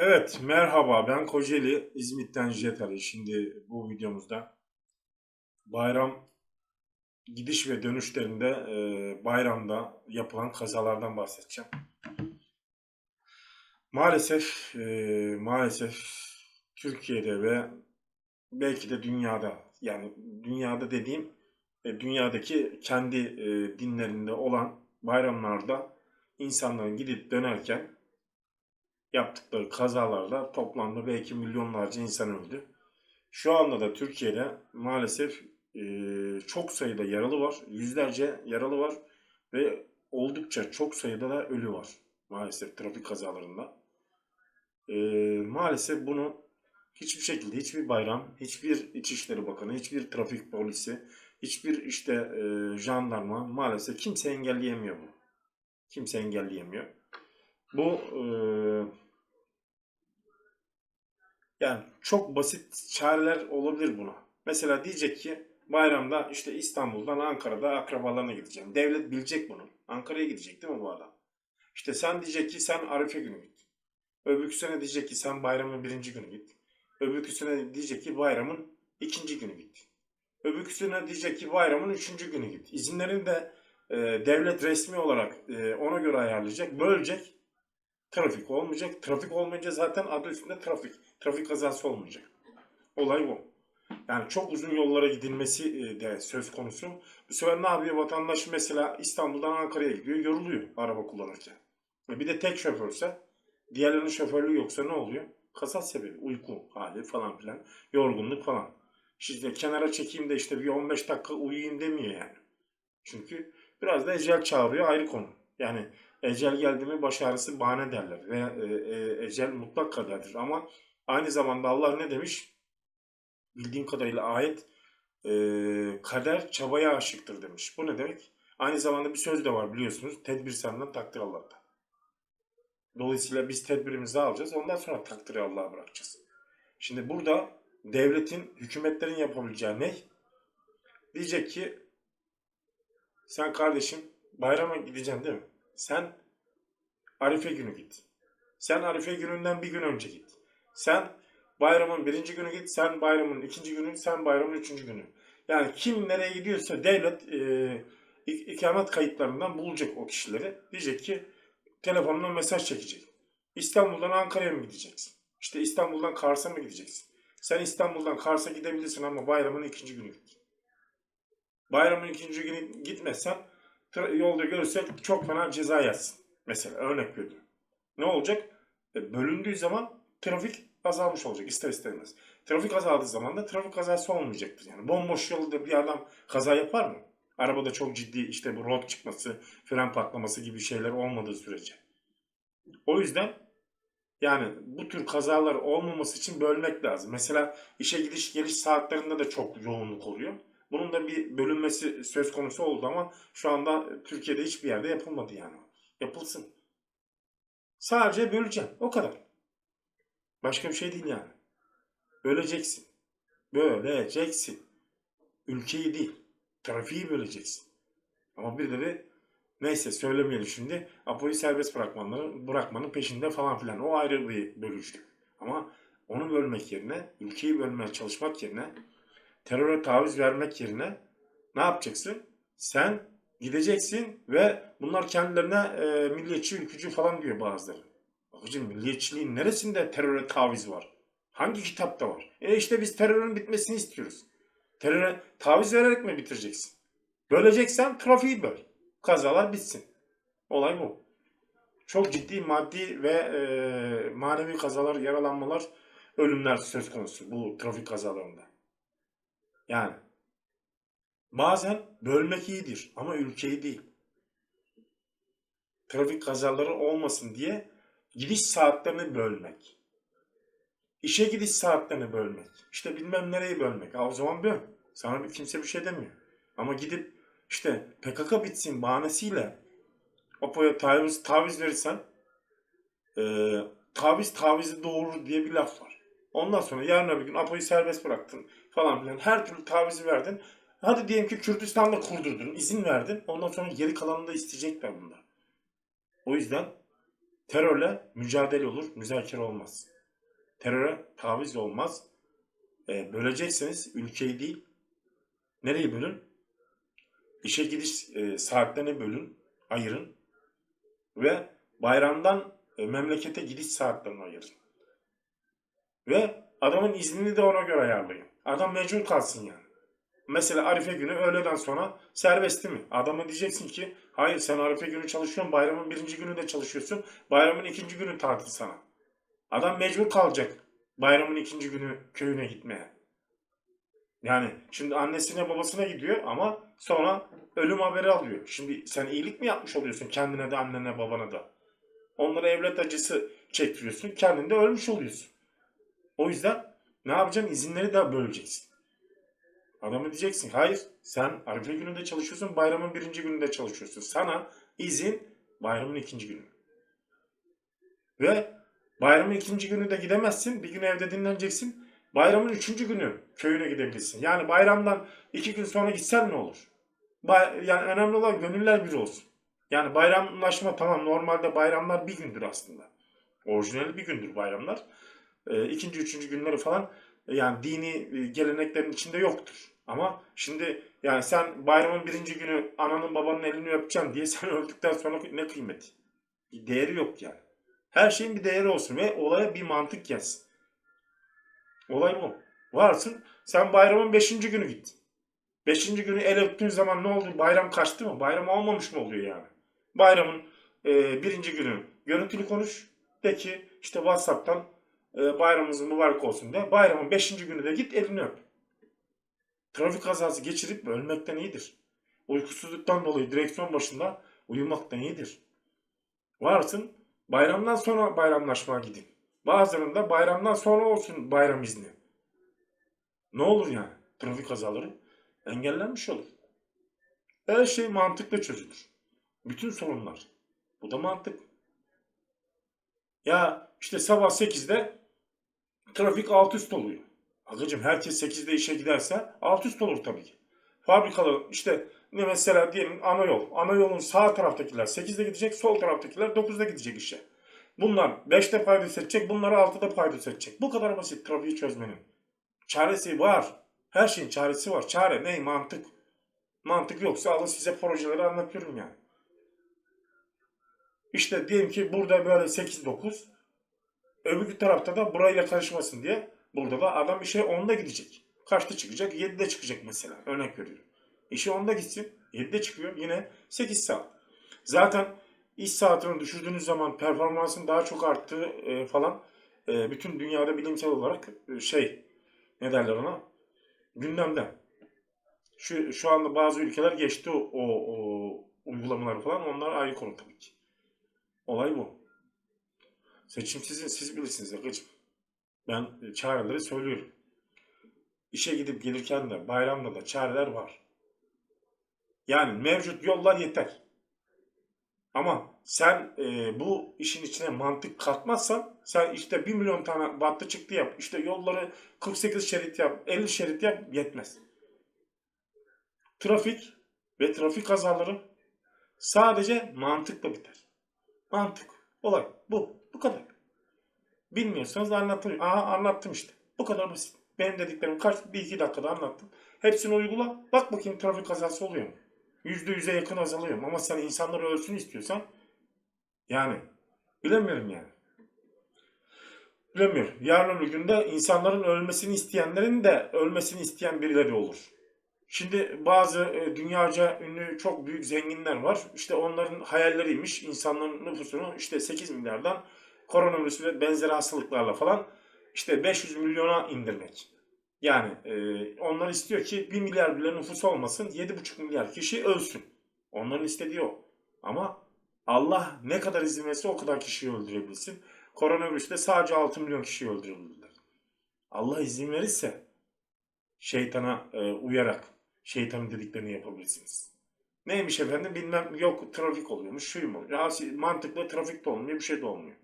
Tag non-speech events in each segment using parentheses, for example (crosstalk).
Evet, merhaba. Ben Kocaeli, İzmit'ten Jet. Şimdi bu videomuzda bayram gidiş ve dönüşlerinde e, bayramda yapılan kazalardan bahsedeceğim. Maalesef, e, maalesef Türkiye'de ve belki de dünyada, yani dünyada dediğim e, dünyadaki kendi e, dinlerinde olan bayramlarda insanların gidip dönerken yaptıkları kazalarla toplamda belki milyonlarca insan öldü. Şu anda da Türkiye'de maalesef e, çok sayıda yaralı var, yüzlerce yaralı var ve oldukça çok sayıda da ölü var maalesef trafik kazalarında. E, maalesef bunu hiçbir şekilde hiçbir bayram, hiçbir İçişleri Bakanı, hiçbir trafik polisi, hiçbir işte e, jandarma maalesef kimse engelleyemiyor bunu. Kimse engelleyemiyor. Bu e, yani çok basit çareler olabilir buna. Mesela diyecek ki bayramda işte İstanbul'dan Ankara'da akrabalarına gideceğim. Devlet bilecek bunu. Ankara'ya gidecek değil mi bu adam? İşte sen diyecek ki sen Arife günü git. Öbürkü sene diyecek ki sen bayramın birinci günü git. Öbürkü sene diyecek ki bayramın ikinci günü git. Öbürkü sene diyecek ki bayramın üçüncü günü git. İzinlerini de e, devlet resmi olarak e, ona göre ayarlayacak, bölecek. Trafik olmayacak. Trafik olmayınca zaten adı üstünde trafik. Trafik kazası olmayacak. Olay bu. Yani çok uzun yollara gidilmesi e, de söz konusu. Bu sefer ne yapıyor vatandaş mesela İstanbul'dan Ankara'ya gidiyor, yoruluyor araba kullanırken. E bir de tek şoförse, diğerlerinin şoförlüğü yoksa ne oluyor? Kaza sebebi, uyku hali falan filan, yorgunluk falan. İşte kenara çekeyim de işte bir 15 dakika uyuyayım demiyor yani. Çünkü biraz da ecel çağırıyor ayrı konu. Yani ecel geldi mi baş ağrısı bahane derler ve e, e, ecel mutlak kaderdir. Ama aynı zamanda Allah ne demiş? Bildiğim kadarıyla ayet e, kader çabaya aşıktır demiş. Bu ne demek? Aynı zamanda bir söz de var biliyorsunuz. Tedbir senden takdir Allah'tan. Dolayısıyla biz tedbirimizi alacağız. Ondan sonra takdiri Allah'a bırakacağız. Şimdi burada devletin, hükümetlerin yapabileceği ne? Diyecek ki sen kardeşim bayrama gideceksin değil mi? Sen Arife günü git. Sen Arife gününden bir gün önce git. Sen bayramın birinci günü git. Sen bayramın ikinci günü, sen bayramın üçüncü günü. Yani kim nereye gidiyorsa devlet e, ik- ikamet kayıtlarından bulacak o kişileri. Diyecek ki telefonuna mesaj çekecek. İstanbul'dan Ankara'ya mı gideceksin? İşte İstanbul'dan Kars'a mı gideceksin? Sen İstanbul'dan Kars'a gidebilirsin ama bayramın ikinci günü git. Bayramın ikinci günü gitmezsen yolda görürsen çok fena ceza yazsın. Mesela örnek veriyorum. Ne olacak? E, bölündüğü zaman trafik azalmış olacak ister istemez. Trafik azaldığı zaman da trafik kazası olmayacaktır. Yani bomboş yolda bir adam kaza yapar mı? Arabada çok ciddi işte bu rot çıkması, fren patlaması gibi şeyler olmadığı sürece. O yüzden yani bu tür kazalar olmaması için bölmek lazım. Mesela işe gidiş geliş saatlerinde de çok yoğunluk oluyor. Bunun da bir bölünmesi söz konusu oldu ama şu anda Türkiye'de hiçbir yerde yapılmadı yani. Yapılsın. Sadece böleceğim. O kadar. Başka bir şey değil yani. Böleceksin. Böleceksin. Ülkeyi değil. Trafiği böleceksin. Ama bir de bir neyse söylemeyelim şimdi. Apo'yu serbest bırakmanın, bırakmanın peşinde falan filan. O ayrı bir bölücülük. Ama onu bölmek yerine, ülkeyi bölmeye çalışmak yerine, teröre taviz vermek yerine ne yapacaksın? Sen gideceksin ve bunlar kendilerine e, milliyetçi, ülkücü falan diyor bazıları. Bakıcım milliyetçiliğin neresinde teröre taviz var? Hangi kitapta var? E işte biz terörün bitmesini istiyoruz. Teröre taviz vererek mi bitireceksin? Böleceksen trafiği böl. Kazalar bitsin. Olay bu. Çok ciddi maddi ve e, manevi kazalar, yaralanmalar, ölümler söz konusu bu trafik kazalarında. Yani bazen bölmek iyidir ama ülkeyi değil. Trafik kazaları olmasın diye gidiş saatlerini bölmek. İşe gidiş saatlerini bölmek. İşte bilmem nereyi bölmek. Ha, o zaman böl. Sana bir- kimse bir şey demiyor. Ama gidip işte PKK bitsin bahanesiyle Apo'ya taviz, taviz verirsen e, taviz tavizi doğurur diye bir laf var. Ondan sonra yarın öbür gün Apo'yu serbest bıraktın falan filan. Her türlü tavizi verdin. Hadi diyelim ki Kürdistan'da kurdurdun, izin verdin. Ondan sonra geri kalanını da isteyecekler bunlar. O yüzden Terörle mücadele olur, müzakere olmaz. Teröre taviz olmaz. E, bölecekseniz ülkeyi değil, nereyi bölün? İşe gidiş e, saatlerini bölün, ayırın. Ve bayramdan e, memlekete gidiş saatlerini ayırın. Ve adamın iznini de ona göre ayarlayın. Adam mecbur kalsın yani. Mesela Arife günü öğleden sonra serbest değil mi? Adama diyeceksin ki hayır sen Arife günü çalışıyorsun bayramın birinci günü de çalışıyorsun. Bayramın ikinci günü tatil sana. Adam mecbur kalacak bayramın ikinci günü köyüne gitmeye. Yani şimdi annesine babasına gidiyor ama sonra ölüm haberi alıyor. Şimdi sen iyilik mi yapmış oluyorsun kendine de annene babana da? Onlara evlat acısı çektiriyorsun kendin de ölmüş oluyorsun. O yüzden ne yapacaksın? İzinleri de böleceksin. Adamı diyeceksin hayır sen Arife gününde çalışıyorsun bayramın birinci gününde çalışıyorsun. Sana izin bayramın ikinci günü. Ve bayramın ikinci günü de gidemezsin. Bir gün evde dinleneceksin. Bayramın üçüncü günü köyüne gidebilirsin. Yani bayramdan iki gün sonra gitsen ne olur? Bay- yani önemli olan gönüller bir olsun. Yani bayramlaşma tamam normalde bayramlar bir gündür aslında. Orijinali bir gündür bayramlar. E, ikinci, üçüncü günleri falan e, yani dini e, geleneklerin içinde yoktur. Ama şimdi yani sen bayramın birinci günü ananın babanın elini öpeceksin diye (laughs) sen öldükten sonra ne kıymeti? Bir değeri yok yani. Her şeyin bir değeri olsun ve olaya bir mantık gelsin. Olay bu. Varsın sen bayramın beşinci günü git. Beşinci günü el öptüğün zaman ne oldu? Bayram kaçtı mı? Bayram olmamış mı oluyor yani? Bayramın e, birinci günü görüntülü konuş. De ki işte Whatsapp'tan bayramımız mübarek olsun de. Bayramın beşinci günü de git elini öp. Trafik kazası geçirip ölmekten iyidir. Uykusuzluktan dolayı direksiyon başında uyumaktan iyidir. Varsın bayramdan sonra bayramlaşmaya gidin. Bazılarında bayramdan sonra olsun bayram izni. Ne olur yani? Trafik kazaları engellenmiş olur. Her şey mantıkla çözülür. Bütün sorunlar. Bu da mantık. Ya işte sabah 8'de trafik alt üst oluyor. Agacım herkes 8'de işe giderse alt üst olur tabii ki. Fabrikalar işte ne mesela diyelim ana yol. Ana yolun sağ taraftakiler 8'de gidecek, sol taraftakiler 9'da gidecek işe. Bunlar 5'te paydos edecek, bunları 6'da paydos edecek. Bu kadar basit trafiği çözmenin. Çaresi var. Her şeyin çaresi var. Çare ne? Mantık. Mantık yoksa alın size projeleri anlatıyorum yani. İşte diyelim ki burada böyle 8-9 öbür tarafta da burayla karışmasın diye burada da adam işe 10'da gidecek. Kaçta çıkacak? 7'de çıkacak mesela. Örnek veriyorum. İşe 10'da gitsin. 7'de çıkıyor. Yine 8 saat. Zaten iş saatini düşürdüğünüz zaman performansın daha çok arttığı e, falan e, bütün dünyada bilimsel olarak e, şey ne derler ona gündemde. Şu, şu anda bazı ülkeler geçti o, o, o uygulamaları falan. Onlar ayrı konu tabii ki. Olay bu. Seçim sizin, siz bilirsiniz Akıcım. Ben çareleri söylüyorum. İşe gidip gelirken de bayramda da çareler var. Yani mevcut yollar yeter. Ama sen e, bu işin içine mantık katmazsan sen işte 1 milyon tane battı çıktı yap. İşte yolları 48 şerit yap, 50 şerit yap yetmez. Trafik ve trafik kazaları sadece mantıkla biter. Mantık. Olay. Bu. Bu kadar. Bilmiyorsanız anlatayım. Aha anlattım işte. Bu kadar basit. Benim dediklerim kaç? Bir iki dakikada anlattım. Hepsini uygula. Bak bakayım trafik kazası oluyor mu? Yüzde yüze yakın azalıyor? Ama sen insanları ölsün istiyorsan yani bilemiyorum yani. Bilemiyorum. Yarın öbür günde insanların ölmesini isteyenlerin de ölmesini isteyen birileri olur. Şimdi bazı e, dünyaca ünlü çok büyük zenginler var. İşte onların hayalleriymiş insanların nüfusunu işte 8 milyardan koronavirüs ve benzeri hastalıklarla falan işte 500 milyona indirmek. Yani e, onlar istiyor ki 1 milyar bile nüfus olmasın 7,5 milyar kişi ölsün. Onların istediği o. Ama Allah ne kadar izin verirse o kadar kişiyi öldürebilsin. Koronavirüste sadece 6 milyon kişiyi öldürebilirler. Allah izin verirse şeytana e, uyarak şeytanın dediklerini yapabilirsiniz. Neymiş efendim bilmem yok trafik oluyormuş oluyor. Ya, mantıklı trafik de olmuyor bir şey de olmuyor.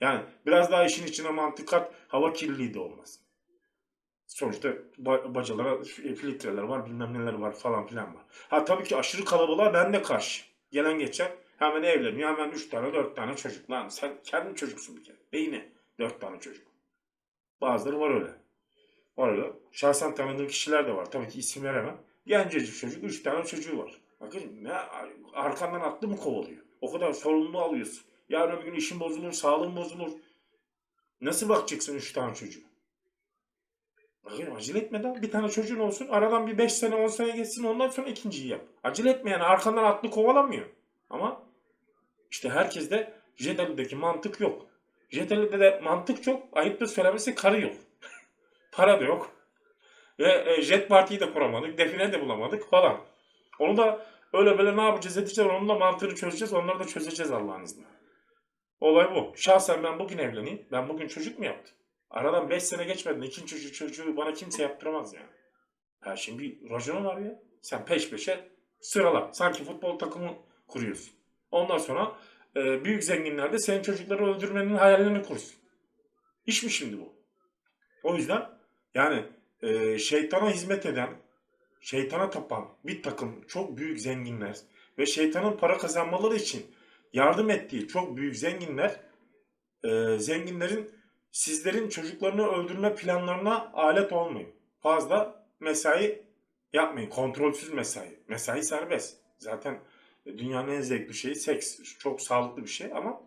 Yani biraz daha işin içine mantık kat hava kirliliği de olmaz. Sonuçta ba- bacalara filtreler var bilmem neler var falan filan var. Ha tabii ki aşırı kalabalığa ben de karşı. Gelen geçen Hemen evleniyor. Hemen 3 tane 4 tane çocuk. Lan sen kendin çocuksun bir kere. Beyni. 4 tane çocuk. Bazıları var öyle. Öyle. Şahsen tanıdığım kişiler de var. Tabii ki isim veremem. Gencecik çocuk 3 tane çocuğu var. Bakın ne arkandan atlı mı kovalıyor? O kadar sorumluluğu alıyorsun. Yarın öbür gün işin bozulur, sağlığın bozulur. Nasıl bakacaksın 3 tane çocuğu? Bakın acele etmeden bir tane çocuğun olsun. Aradan bir 5 sene 10 sene geçsin ondan sonra ikinciyi yap. Acele etme yani arkandan atlı kovalamıyor. Ama işte herkeste Jetali'deki mantık yok. Jetali'de de mantık çok. Ayıptır söylemesi karı yok. Para da yok. Ve e, jet partiyi de kuramadık. Define de bulamadık falan. Onu da öyle böyle ne yapacağız edeceğiz. Onun da mantığını çözeceğiz. Onları da çözeceğiz Allah'ın izniyle. Olay bu. Şahsen ben bugün evleneyim. Ben bugün çocuk mu yaptım? Aradan 5 sene geçmeden ikinci çocuğu, çocuğu bana kimse yaptıramaz yani. Her şeyin bir raconu var ya. Sen peş peşe sırala. Sanki futbol takımı kuruyorsun. Ondan sonra e, büyük zenginler de senin çocukları öldürmenin hayallerini kursun. İş mi şimdi bu? O yüzden yani e, şeytana hizmet eden, şeytana tapan bir takım çok büyük zenginler ve şeytanın para kazanmaları için yardım ettiği çok büyük zenginler e, zenginlerin sizlerin çocuklarını öldürme planlarına alet olmayın. Fazla mesai yapmayın. Kontrolsüz mesai. Mesai serbest. Zaten dünyanın en zevkli şeyi seks. Çok sağlıklı bir şey ama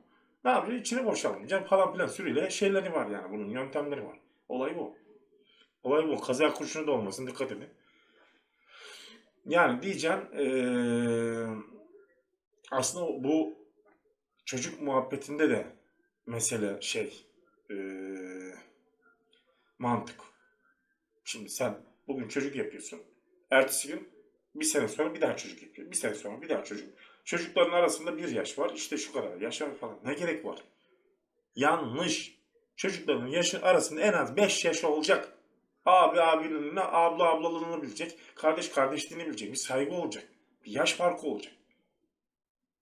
ne yapacağız? İçine boşalmayacağım falan filan sürüyle şeyleri var yani bunun yöntemleri var. Olay bu. Olay bu. Kaza kurşunu da olmasın. Dikkat edin. Yani diyeceğim eee, aslında bu çocuk muhabbetinde de mesele şey eee, mantık. Şimdi sen bugün çocuk yapıyorsun. Ertesi gün bir sene sonra bir daha çocuk yapıyor. Bir sene sonra bir daha çocuk. Çocukların arasında bir yaş var. İşte şu kadar yaş var falan. Ne gerek var? Yanlış. Çocukların yaşı arasında en az 5 yaş olacak. Abi abiliğini, abla ablalığını bilecek. Kardeş kardeşliğini bilecek. Bir saygı olacak. Bir yaş farkı olacak.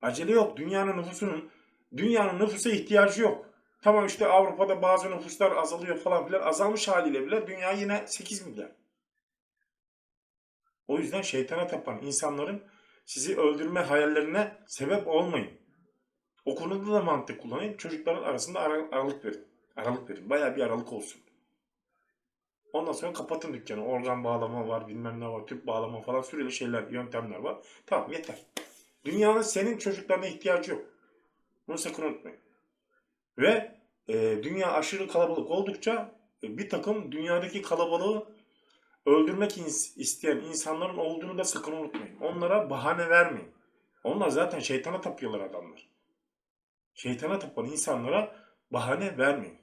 Acele yok. Dünyanın nüfusunun dünyanın nüfusa ihtiyacı yok. Tamam işte Avrupa'da bazı nüfuslar azalıyor falan filan. Azalmış haliyle bile dünya yine 8 milyar. O yüzden şeytana tapan insanların sizi öldürme hayallerine sebep olmayın. O konuda da mantık kullanın. Çocukların arasında ara- aralık verin. Aralık verin. Bayağı bir aralık olsun. Ondan sonra kapatın dükkanı. Organ bağlama var, bilmem ne var, tüp bağlama falan süreli şeyler, yöntemler var. Tamam yeter. Dünyanın senin çocuklarına ihtiyacı yok. Bunu sakın unutmayın. Ve e, dünya aşırı kalabalık oldukça e, bir takım dünyadaki kalabalığı öldürmek isteyen insanların olduğunu da sakın unutmayın. Onlara bahane vermeyin. Onlar zaten şeytana tapıyorlar adamlar. Şeytana tapan insanlara bahane vermeyin.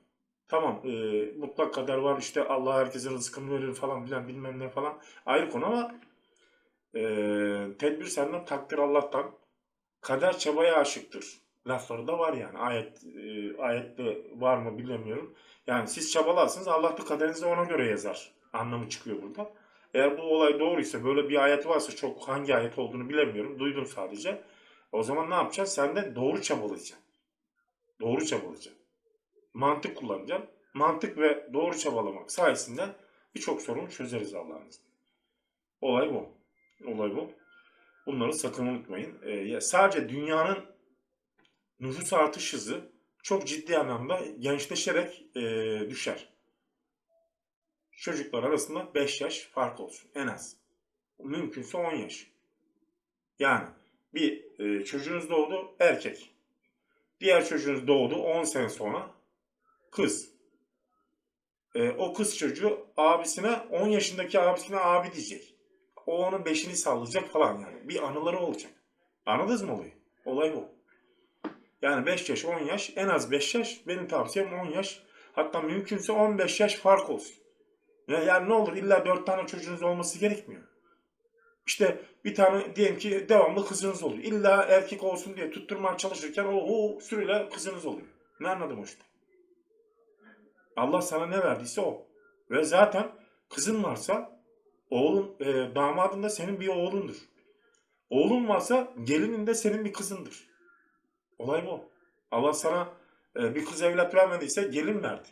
Tamam e, mutlak kader var işte Allah herkese rızkını verir falan filan bilmem ne falan ayrı konu ama e, tedbir senden takdir Allah'tan kader çabaya aşıktır lafları da var yani ayet e, ayette var mı bilemiyorum. Yani siz çabalarsınız Allah da kaderinizi ona göre yazar anlamı çıkıyor burada. Eğer bu olay doğruysa böyle bir ayet varsa çok hangi ayet olduğunu bilemiyorum duydum sadece. O zaman ne yapacaksın? Sen de doğru çabalayacaksın. Doğru çabalayacaksın mantık kullanacaksın. Mantık ve doğru çabalamak sayesinde birçok sorunu çözeriz Allah'ın. Olay bu. Olay bu. Bunları sakın unutmayın. Ee, sadece dünyanın nüfus artış hızı çok ciddi anlamda gençleşerek e, düşer. Çocuklar arasında 5 yaş fark olsun en az. Mümkünse 10 yaş. Yani bir e, çocuğunuz doğdu erkek. Diğer çocuğunuz doğdu 10 sene sonra kız. Ee, o kız çocuğu abisine 10 yaşındaki abisine abi diyecek. O onun beşini sallayacak falan yani. Bir anıları olacak. Anladınız mı olayı? Olay bu. Yani 5 yaş 10 yaş en az 5 yaş benim tavsiyem 10 yaş hatta mümkünse 15 yaş fark olsun. Ya- Yani ne olur illa 4 tane çocuğunuz olması gerekmiyor. İşte bir tane diyelim ki devamlı kızınız oluyor. İlla erkek olsun diye tutturmaya çalışırken o, o sürüyle kızınız oluyor. Ne anladım o işte. Allah sana ne verdiyse o. Ve zaten kızın varsa oğlun, e, damadın da senin bir oğlundur. Oğlun varsa gelinin de senin bir kızındır. Olay bu. Allah sana e, bir kız evlat vermediyse gelin verdi.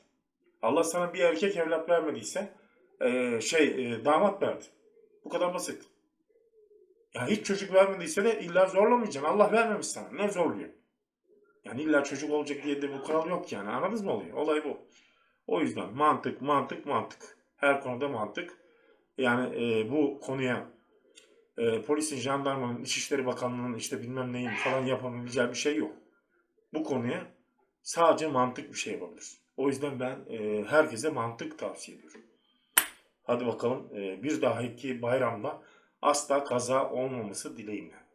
Allah sana bir erkek evlat vermediyse e, şey e, damat verdi. Bu kadar basit. Ya hiç çocuk vermediyse de illa zorlamayacaksın. Allah vermemiş sana. Ne zorluyor? Yani illa çocuk olacak diye de bu kural yok yani. Anladınız mı olayı? Olay bu. O yüzden mantık, mantık, mantık. Her konuda mantık. Yani e, bu konuya e, polisin, jandarmanın, İçişleri Bakanlığı'nın işte bilmem neyin falan yapabileceği bir şey yok. Bu konuya sadece mantık bir şey yapabilir. O yüzden ben e, herkese mantık tavsiye ediyorum. Hadi bakalım e, bir dahaki bayramda asla kaza olmaması dileğimle.